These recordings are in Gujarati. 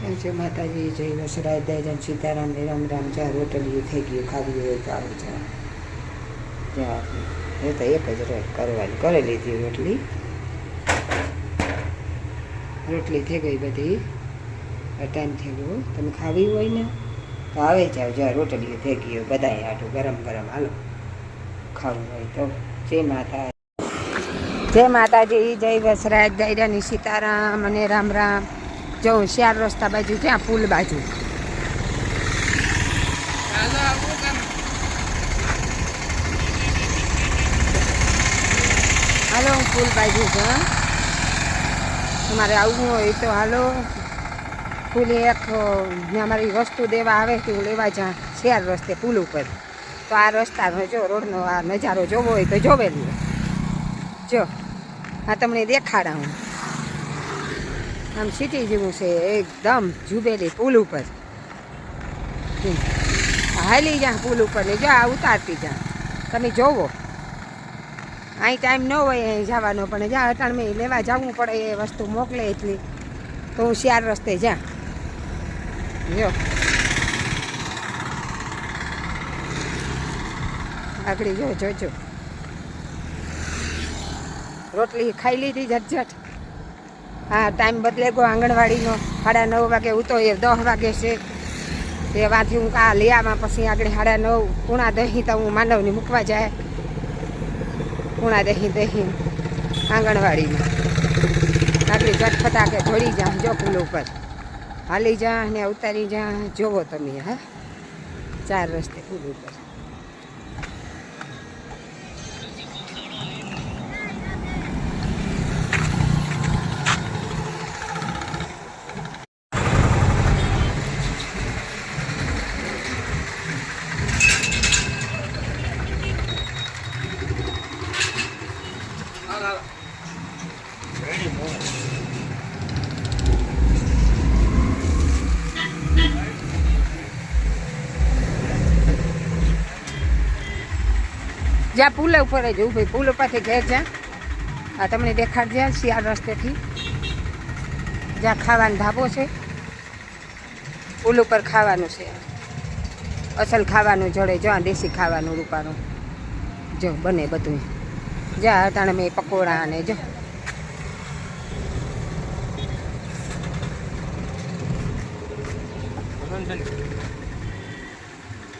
છે, માતાજી જય વસરાય દયાજન સીતારામ ને રામ રામ ચા રોટલી થઈ ગયું ખાવી હોય તો આવું ચા ચા એ તો એક જ કરવાની, કરી લીધી રોટલી. રોટલી થઈ ગઈ બધી ટાઈમ થઈ ગયો. તમે ખાવી હોય ને, તો આવે જાવ જ્યાં રોટલી થઈ ગયો બધા આટું ગરમ ગરમ, હાલો. ખાવું હોય તો. જય માતા, જય માતાજી, જય વસરાજ દયરાની સીતારામ, અને રામ રામ. જો શિયાર રસ્તા બાજુ ત્યાં પુલ બાજુ. હાલો, હું પુલ બાજુ છું. તમારે આવવું હોય તો હાલો. પુલ એક અમારી મારી વસ્તુ દેવા આવે હું લેવા જા શિયાર રસ્તે પુલ ઉપર. તો આ રસ્તાનો જો, રોડનો આ નજારો જોવો હોય તો જોવે લ્યો. જો, આ તમને દેખાડા હું આમ સિટી જેવું છે, એકદમ જુબેલી પુલ ઉપર. હાલી જા પુલ ઉપર ને જા, ઉતારતી જા. તમે જોવો. અહીં ટાઈમ ન હોય અહીં જવાનો, પણ જા અટાણમે લેવા જવું પડે એ વસ્તુ મોકલે એટલી. તો હું શિયાર રસ્તે જા. જો. આગળ જો, જોજો. રોટલી ખાઈ લીધી ઝટઝટ. હા ટાઈમ બદલે ગયો આંગણવાડીનો. સાડા નવ વાગે ઉતો એ દસ વાગે છે. તે વાંથી હું આ લેવામાં પછી આગળ સાડા નવ. પૂણા દહીં તો હું માનવની મૂકવા જાય. પૂણા દહીં દહીં. આંગણવાડીમાં. આગળ ઝટફટાકે ધોળી જા, જો પુલ ઉપર. હાલી જા ને ઉતારી જા. જોવો તમે, હા. ચાર રસ્તે પુલ ઉપર. જ્યાં પુલ ઉપર જ ઊભી પુલ ઉપરથી ઘેર જ્યાં. આ તમને દેખાડજે શિયાળ રસ્તેથી. જ્યાં ખાવાનો ધાબો છે. પુલ ઉપર ખાવાનું છે. અસલ ખાવાનું જડે, જો આ દેશી ખાવાનું રૂપાનું. જો બને બધું. જ્યાં અટાણે મેં પકોડા અને જો.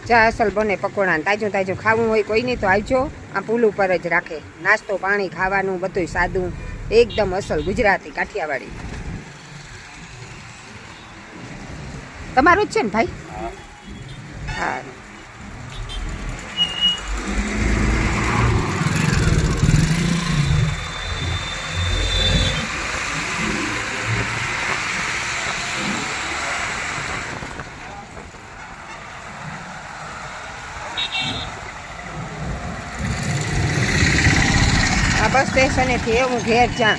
ચા અસલ બને પકોડા ને તાજું તાજું ખાવું હોય કોઈ નહીં તો આવજો. આ પુલ ઉપર જ રાખે. નાસ્તો પાણી ખાવાનું બધું સાદું. એકદમ અસલ ગુજરાતી કાઠિયાવાડી. તમારું જ છે ને ભાઈ? હા આ બસ સ્ટેશનેથી એવું ઘેર જા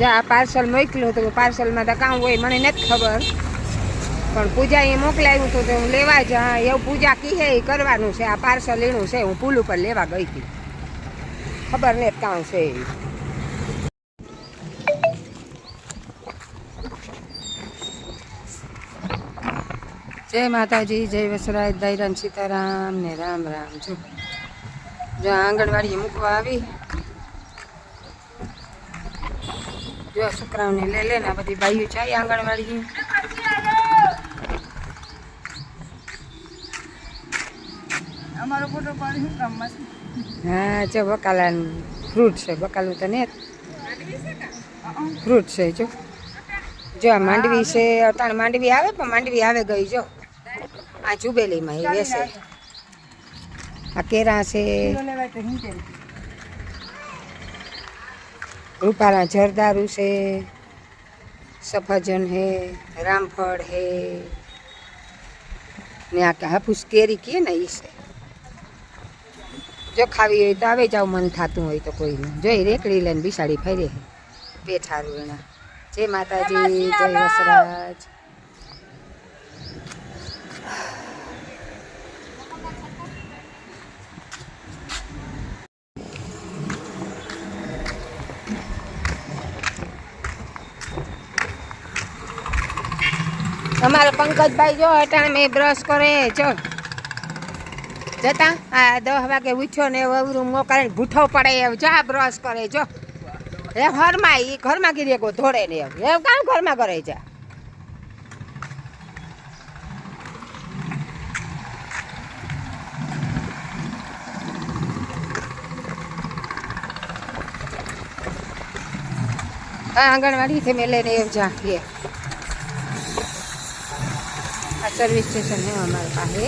જા, આ પાર્સલ મોકલ્યું તો. પાર્સલમાં તો કામ હોય, મને નથી ખબર. પણ પૂજા એ મોકલાવ્યું હતું તો હું લેવા જા એવું પૂજા કીહે એ કરવાનું છે. આ પાર્સલ એનું છે, હું પુલ ઉપર લેવા ગઈ હતી. ખબર ને કાં છે. જય માતાજી, જય વસરાય દૈરામ સીતારામ ને રામ રામ. જો. જો આંગણવાડીએ મૂકવા આવી. જો છોકરાઓને લઈ લે ને બધી બાઈઓ જાય આંગણવાડી અમારો ફોટો પાડી શું કામમાં છે હા જો બકાલાનું ફ્રૂટ છે બકાલું તો ને. ફ્રૂટ છે જો. જો આ માંડવી છે અટાણ માંડવી આવે પણ માંડવી આવે ગઈ જો. આ જુબેલીમાં એ વેસે. આ કેરા છે રૂપાલા જરદારું છે સફરજન હે રામફળ હે ને આ હાફૂસ કેરી કહે ને એ છે જો ખાવી હોય તો આવે જાવ મન થતું હોય તો કોઈને જોઈ રેકડી લઈને બિસાડી ફરે બેઠારું એના જય માતાજી જય વસરાજ અમારા પંકજભાઈ જો અટાણે મેં બ્રશ કરે, જો. જતા, આ દસ વાગે ઉઠ્યો ને અવરું મોકાલે ભૂઠો પડે એમ. આ બ્રશ કરે, જો. એ ઘરમાં એ ઘરમાં કીધે કો ધોડે ને એમ. એમ કામ ઘરમાં કરે છે? આંગણવાડીથી મેં લઈને એમ જા આ સર્વિસ સ્ટેશન હે અમારી પાસે.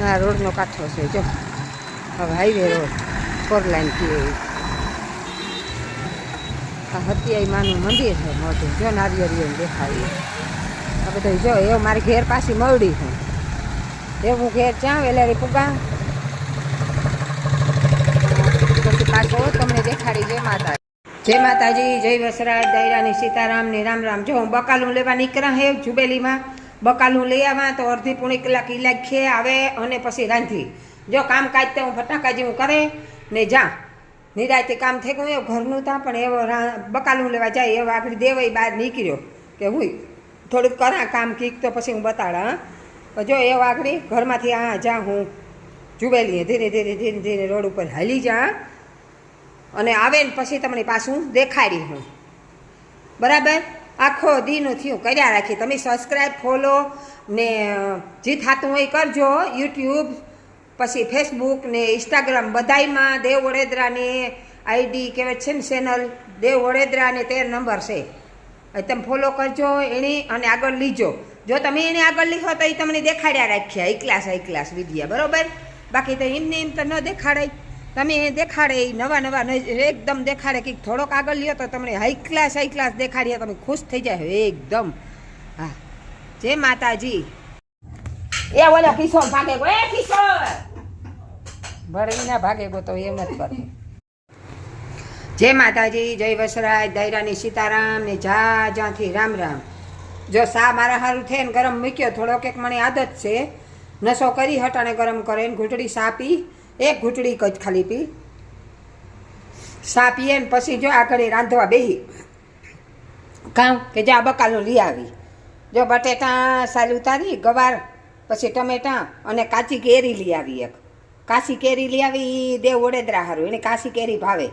હા રોડનો કાંઠો છે, જો. હવે હાઈવે રોડ ફોર લાઈનથી આ હત્યાઈ માનું મંદિર છે મોટું જો નારિયેરીઓને દેખાય આ બધું જો, એવું મારી ઘેર પાછી મળી છે. એવું હું ઘેર ચા વેલારી પુગા પછી પાછો તમને દેખાડી જય માતા જય માતાજી, જય વસરાજ દૈરાની સીતારામ ને રામ રામ. જો હું બકાલું લેવા નીકળ્યા હે જુબેલીમાં, બકાલું લઈ આવ્યા તો અડધી પોણી કલાક ઇલાખે આવે અને પછી રાંધી. જો કામ કાજ તો હું ફટાકા જેવું કરે, ને જા. નિરાયતે કામ થઈ ગયું એવું ઘરનું તા, પણ એવો બકાલું લેવા જાય, એવો આગળ દેવાય બહાર નીકળ્યો કે હું થોડુંક કરા કામ કીક તો પછી હું બતાડા, હા. જો એવો આગળ ઘરમાંથી આ જા હું જુબેલીએ ધીરે ધીરે ધીરે ધીરે રોડ ઉપર હાલી જા અને આવે ને પછી તમને પાછું દેખાડી હું. બરાબર? આખો દીનું થયું, કર્યા રાખી. તમે સબસ્ક્રાઈબ ફોલો ને જે થતું હોય એ કરજો. યુટ્યુબ પછી ફેસબુક ને ઇન્સ્ટાગ્રામ બધાયમાં દેવ વડોદરાની આઈડી કહેવાય છે ને ચેનલ દેવ વડોદરા તેર નંબર છે. તમે ફોલો કરજો એની અને આગળ લીજો. જો તમે એને આગળ લીધો તો એ તમને દેખાડ્યા રાખ્યા. એકલાસ ક્લાસ એક ક્લાસ બરોબર? બાકી તો એમને એમ તો ન દેખાડે તમે દેખાડે એ નવા નવા એકદમ દેખાડે કે થોડોક આગળ લ્યો તો તમને હાઈ ક્લાસ હાઈ ક્લાસ દેખાડીએ તમે ખુશ થઈ જાય એકદમ. હા. જય માતાજી. એ ઓલો કિશોર ભાગે ગો એ કિશોર! ભરવી ભાગે ગો તો એમ જ કરે. જય માતાજી જય વસરાજ દૈરાની સીતારામ ને જા જ્યાંથી રામ રામ. જો સા મારા હારું થઈને ગરમ મૂક્યો થોડોક એક મને આદત છે. નશો કરી હટાણે ગરમ કરે ને ઘૂંટડી સા પી એક ઘૂંટડી કચ ખાલી પી. સા પીએ ને પછી જો આગળ રાંધવા બેહી. કામ કે જા બકાલું લઈ આવી. જો બટેટા સાલી ઉતારી, ગવાર, પછી ટમેટા અને કાચી કેરી લઈ આવી એક. કાચી કેરી લઈ આવી દેવ વડેદરા હારું, એને કાચી કેરી ભાવે.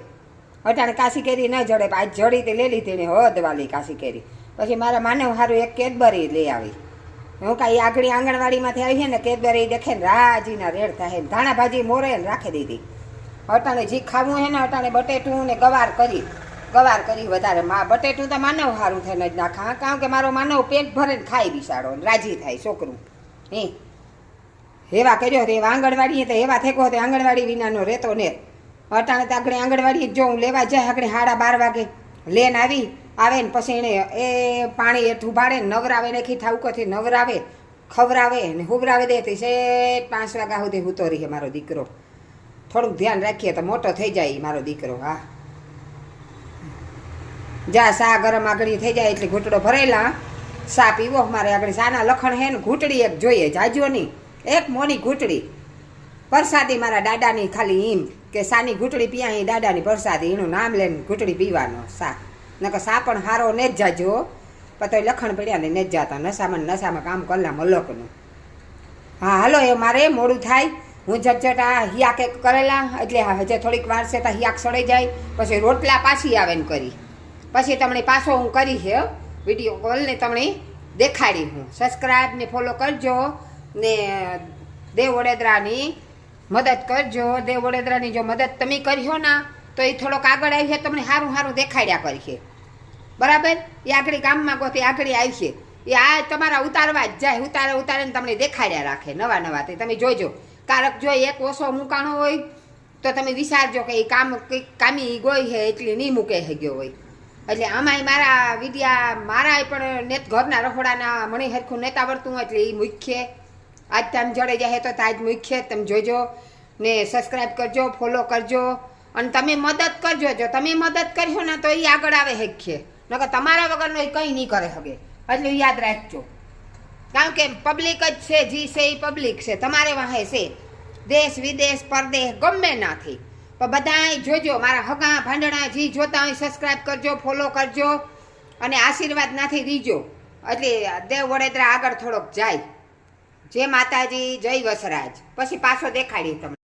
અટાણે કાશી કેરી ન જડે આજ જડી તે લઈ લીધી ને હદ વાલી કાશી કેરી. પછી મારા માનવ હારું એક કેદબરી લઈ આવી. હું કાંઈ આગળ આંગણવાડીમાંથી આવી છે ને કેડબરી દેખે ને રાજીના રેડ થાય ને ધાણા ભાજી મોરે ને રાખી દીધી. અટાણે જી ખાવું હે ને અટાણે બટેટું ને ગવાર કરી. ગવાર કરી વધારે. મા, બટેટું તો માનવ સારું થઈને જ નાખા. કારણ કે મારો માનવ પેટ ભરે ને ખાઈ બિસાડો ને રાજી થાય છોકરું. હે? હેવા કર્યો રે. આંગણવાડી તો હેવા થેકો તે આંગણવાડી વિનાનો રહેતો ને. અટાણે તો આગળ આંગણવાડી જો હું લેવા જાય, આગળ સાડા બાર વાગે. લેન આવી. આવે ને પછી એણે એ પાણી હેઠું ભાડે નવરાવે ને ખી ઠાવકોથી નવરાવે, ખવરાવે ને હુબરાવે દે તે શેઠ પાંચ વાગ્યા સુધી હૂતો રહીએ મારો દીકરો. થોડુંક ધ્યાન રાખીએ તો મોટો થઈ જાય મારો દીકરો, હા. જા સા ગરમ આગળી થઈ જાય એટલે ઘૂંટડો ભરેલા. સા પીવો મારે આગળ. સાના લખણ હે ને ઘૂંટડી એક જોઈએ, જાજો નહીં. એક મોની ઘૂંટડી. પરસાદી મારા દાદાની ખાલી ઈમ કે સાની ઘૂંટડી પીયા દાદાની પરસાદી એનું નામ લઈને ઘૂંટડી પીવાનો, સા. નકર સા પણ હારો ને જ જાજો. પછી લખણ પડ્યા ને જ જાતા. નશામાં નશામાં કામ કરલા મલકનું. હા, હાલો, એ મારે મોડું થાય. હું ઝટઝટ આ હિયાક એક કરેલા, એટલે હજે થોડીક વાર છે તો હિયાક સડાઈ જાય. પછી રોટલા પાછી આવે ને કરી. પછી તમને પાછો હું કરી છે વીડિયો કોલ ને તમને દેખાડી હું. સબસ્ક્રાઈબ ને ફોલો કરજો ને દેવ વડોદરાની મદદ કરજો. દેવ વડોદરાની જો મદદ તમે કર્યો ના તો એ થોડોક આગળ આવી છે, તમને સારું સારું દેખાડ્યા કરીએ બરાબર? એ આગળ ગામમાં ગો તે આગળ આવશે એ આ તમારા ઉતારવા જ જાય, ઉતારે ઉતારે તમને દેખાડ્યા રાખે, નવા નવા તે. તમે જોજો. કારક જો એક ઓછો મૂકાણો હોય, તો તમે વિચારજો કે એ કામ કંઈક કામી ગોઈ છે, એટલી નહીં મૂકે ગયો હોય. એટલે આમાંય મારા વિદ્યા મારા પણ નેત ઘરના રખોડાના મને હરખું નેતા હોય એટલે એ મુખ્ય આજ તમે જડે જાય તો તાજ મુખ્ય તમે જોજો ને સબસ્ક્રાઈબ કરજો ફોલો કરજો. અને તમે મદદ કરજો, જો તમે મદદ કરશો ને તો એ આગળ આવે હેખીએ નકર તમારા વગરનો એ કંઈ નહીં કરે શકે એટલે યાદ રાખજો. કારણ કે પબ્લિક જ છે, જી છે એ પબ્લિક છે. તમારે વાહે છે. દેશ, વિદેશ, પરદેશ, ગમે નાથી. પણ બધાય જોજો, મારા હગા ભાંડણા જી જોતા હોય સબસ્ક્રાઈબ કરજો ફોલો કરજો. અને આશીર્વાદ નાથી દીજો એટલે દેવ વડોદરા આગળ થોડોક જાય. જય માતાજી, જય વસરાજ. પછી પાછો દેખાડી તમને.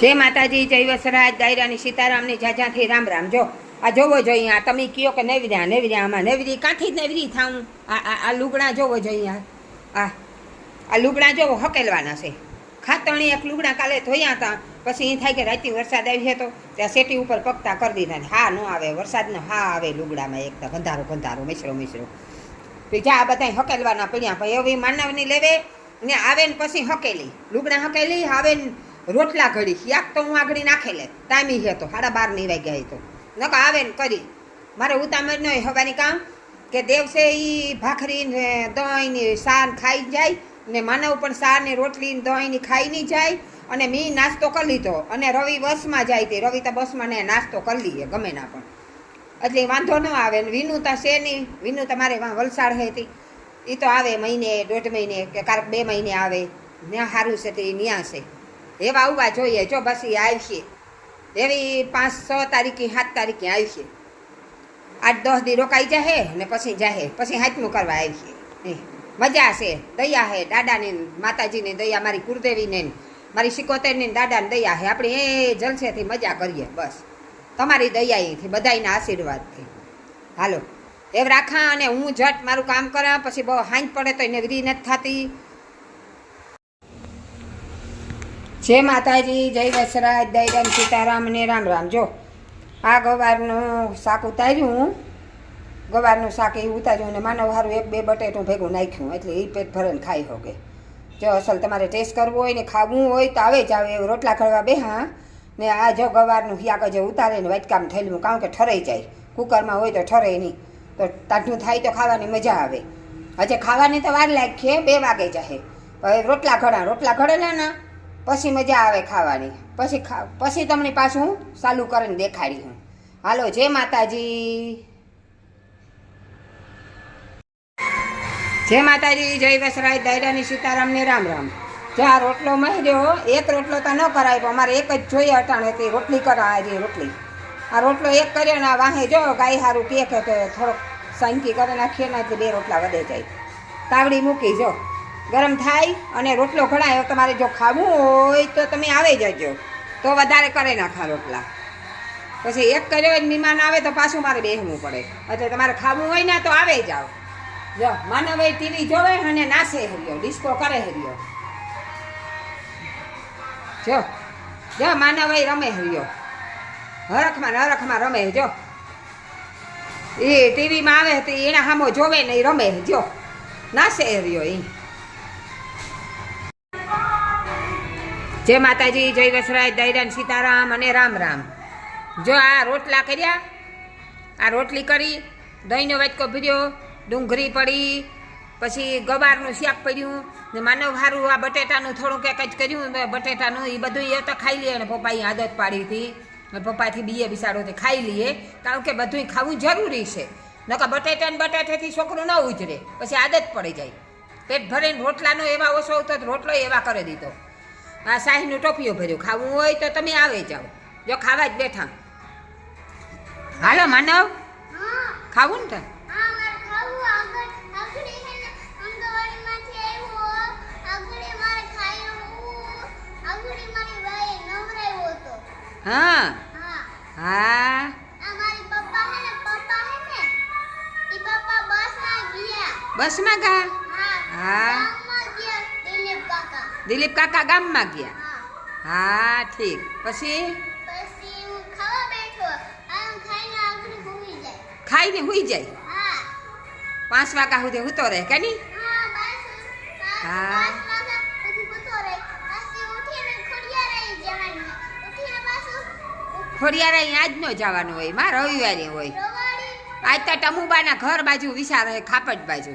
જય માતાજી જય વસરાજ દાયરાની સીતારામની જાજાથી રામ રામ, જો, આ જોવો જોઈએ આ તમે કયો કે નેવર્યા નેવર્યા આમાં નેવરી કાંથી જ નેવરી થાઉં. આ આ લુગડા જોવો જોઈએ આ આ લુગડા જોવો હકેલવાના છે. ખાતણી એક લુગડા કાલે ધોયા હતા, પછી એ થાય કે રાતે વરસાદ આવી તો ત્યાં સેટી ઉપર પગતા કરી દીધા હા, ન આવે, વરસાદનો હા આવે લુગડામાં એક તો, ગંધારો ગંધારો, મિશ્રો મિશ્રો. બીજા જા આ બધા હકેલવાના પડ્યા ભાઈ એવી માનવની લેવે ને આવે ને પછી હકેલી. લુગડા હકેલી, આવે ને રોટલા ઘડી, યાક તો હું આગળ નાખેલે ટાઈમી છે તો, સાડા બાર નહીં વાગ્યા તો. નકો આવે ને કરી. મારે ઉતામળ ન હોય હવાની કામ કે દેવસે એ ભાખરી ને દહીં ને સાર ખાઈ જાય ને માનવ પણ સાર ને રોટલી ને દહીં ની ખાઈ નહીં જાય અને મેં નાસ્તો કરી લીધો. અને રવિ બસમાં જાય તે. રવિ તો બસમાં ને નાસ્તો કરી લઈએ, ગમે ના પણ. એટલે વાંધો ન આવે. ને વિનુતા છે નહીં વિનુતા મારે વલસાડ હતી. એ તો આવે મહિને, દોઢ મહિને કે કારક બે મહિને આવે. ત્યાં સારું છે તે ત્યાં છે. એવા આવવા જોઈએ જો બસ એ આવશે. એવી પાંચ છ તારીખે, સાત તારીખે આવશે. આઠ દસ દી રોકાઈ જાહે ને પછી જાહે પછી હાથમું કરવા આવશે. મજા છે, દયા હે દાદાની, માતાજીની દયા, મારી કુળદેવીને, મારી સિકોતેરની દાદાની દયા હે આપણે એ જલસેથી મજા કરીએ, બસ. તમારી દયાથી બધાયના આશીર્વાદથી હાલો. એમ રાખા અને હું જટ મારું કામ કરા પછી બહુ હાંજ પડે તો એને વિધિ નથી થતી. જય માતાજી, જય વસરાજ દૈરામ સીતારામ અને રામ રામ. જો, આ ગવારનું શાક ઉતાર્યું ગવારનું શાક એ ઉતાર્યું અને માનવ હારું એક બે બટેટું ભેગું નાખ્યું, એટલે એ પેટ ભરણ ખાઈ હોગે. જો, અસલ તમારે ટેસ્ટ કરવો હોય ને ખાવું હોય તો આવે જ આવે રોટલા ખળવા બેહા ને આ જો ગવારનું શાક જે ઉતારે ને વાટકામ થયેલું કારણ કે ઠરાઈ જાય. કુકરમાં હોય તો ઠરે નહીં. તો ટાઢું થાય તો ખાવાની મજા આવે. હજે ખાવાની તો વાર લાગશે, બે વાગે જાહે હવે રોટલા ઘડા રોટલા ઘડેલા ને. પછી મજા આવે ખાવાની. પછી પછી તમને પાછું ચાલુ કરીને દેખાડી હું. હાલો, જય માતાજી. જય માતાજી, જય વસરાય, દાયરાની સીતારામને રામ રામ. જો આ રોટલો મહર્યો એક રોટલો તો ન કરાય, પણ અમારે એક જ જોઈએ અટાણે તે રોટલી કરાય છે રોટલી. આ રોટલો એક કર્યો ને આ વાહે જો ગાય હારું કે કે થોડોક સાંકી કરી નાખીએ ને બે રોટલા વધે જાય. તાવડી મૂકી જો. ગરમ થાય અને રોટલો ઘડાયો તમારે જો ખાવું હોય તો તમે આવી જજો. તો વધારે કરે નાખા રોટલા. પછી એક કર્યો હોય મહેમાન આવે તો પાછું મારે બેસવું પડે. એટલે તમારે ખાવું હોય ને તો આવે જાઓ. જો માનવ ટીવી જોવે અને નાસે હર્યો ડિસ્કો કરે હર્યો. જો જો માનવ રમે હર્યો. હરખમાં હરખમાં રમે, જો. એ ટીવીમાં આવે તો એના સામો જોવે ને રમે, જો. નાસે હર્યો એ જય માતાજી, જય વસરાય દૈરાન સીતારામ અને રામ રામ. જો આ રોટલા કર્યા, આ રોટલી કરી, દહીંનો વાટકો ભર્યો, ડુંગળી પડી, પછી ગવારનું શાક પડ્યું, ને માનવ હારું આ બટેટાનું થોડું કંઈક જ કર્યું બટેટાનું એ બધું એ તો ખાઈ લઈએ અને પપ્પાએ આદત પાડી હતી. પપ્પાથી બીએ બિસાડો ખાઈ લઈએ, કારણ કે બધું ખાવું જરૂરી છે. નકર બટેટા ને બટાટેથી છોકરું ન ઉજરે, પછી આદત પડી જાય. પેટ ભરીને રોટલાનો એવા ઓછો હતો રોટલો એવા કરી દીધો. આ શાહીનું ટોપીઓ ભર્યું. ખાવું હોય તો તમે આવે જાઓ. જો ખાવા જ બેઠા. હાલો, માનવ? ખાવું ને તો હા. હે. બસમાં ગયા હા હા. ગામમાં ગયા દિલીપ કાકા દિલીપ કાકા ગામમાં ગયા. હા. ઠીક. પછી? ખાઈને હુઈ જાય. પાંચ વાગ્યા સુધી હુતો રહે કે નહીં? હા ખોડિયારે આજ નો જવાનું હોયમાં રવિવારે હોય. આજ તો ટમુબાના ઘર બાજુ વિચાર હે ખાપટ બાજુ.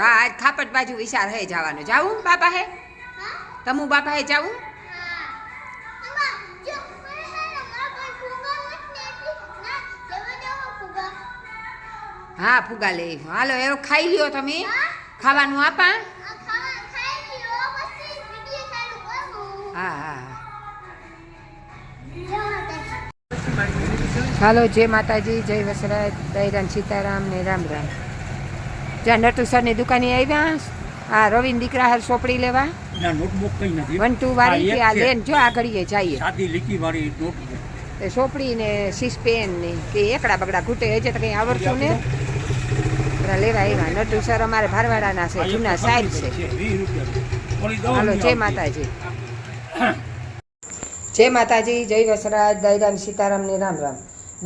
હા આજ ખાપટ બાજુ વિચાર હે જવાનું. જાવું બાપા હા? તમું બાપાએ જાવું હા, ફુગા લઈ હાલો, એવો ખાઈ લ્યો તમે. ખાવાનું આપા. હા હા હાલો, જય માતાજી, જય વસરાય દયરામ સીતારામ ને રામ રામ. જ્યાં નટુસરની દુકાને આવ્યા, આ રવિન દીકરા હાર સોપડી લેવા. ના નોટબુક કઈ નથી. વન ટુ વાળી કે આ લેન જો આગળીએ જઈએ. સાદી લીટી વાળી નોટબુક સોપડી ને સીસ પેન ને કે એકડા બગડા ઘૂટે હજે તો કંઈ આવડતું ને? લેવા આવ્યા. નટુ સર અમારે ભારવાડાના છે જૂના સાહેબ છે. હાલો જય માતાજી. જય માતાજી જય વસરાજ દૈરામ સીતારામ ને રામ રામ.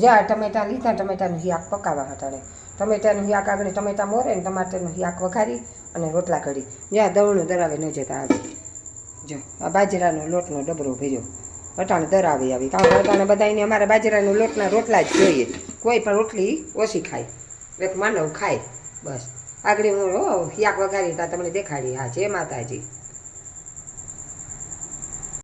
જ્યાં ટમેટા લીધા ટમેટાનું હિયાક પકાવવા હટાડે. ટમેટાનું હિયાક આગળ ટમેટા મોરે ને ટમાટરનું હિયાક વઘારી. અને રોટલા ઘડી જ્યાં દવણું દરાવે ન જતા આવે જો, આ બાજરાનો લોટનો ડબરો ભર્યો. અટાણ દરાવે આવી. કારણ કે અટાણે બધાને અમારે બાજરાનો લોટના રોટલા જ જોઈએ. કોઈ પણ રોટલી ઓછી ખાય. એક માનવ ખાય. બસ. આગળ હું હિયાક વઘારી તા તમને દેખાડી. હા, જય માતાજી.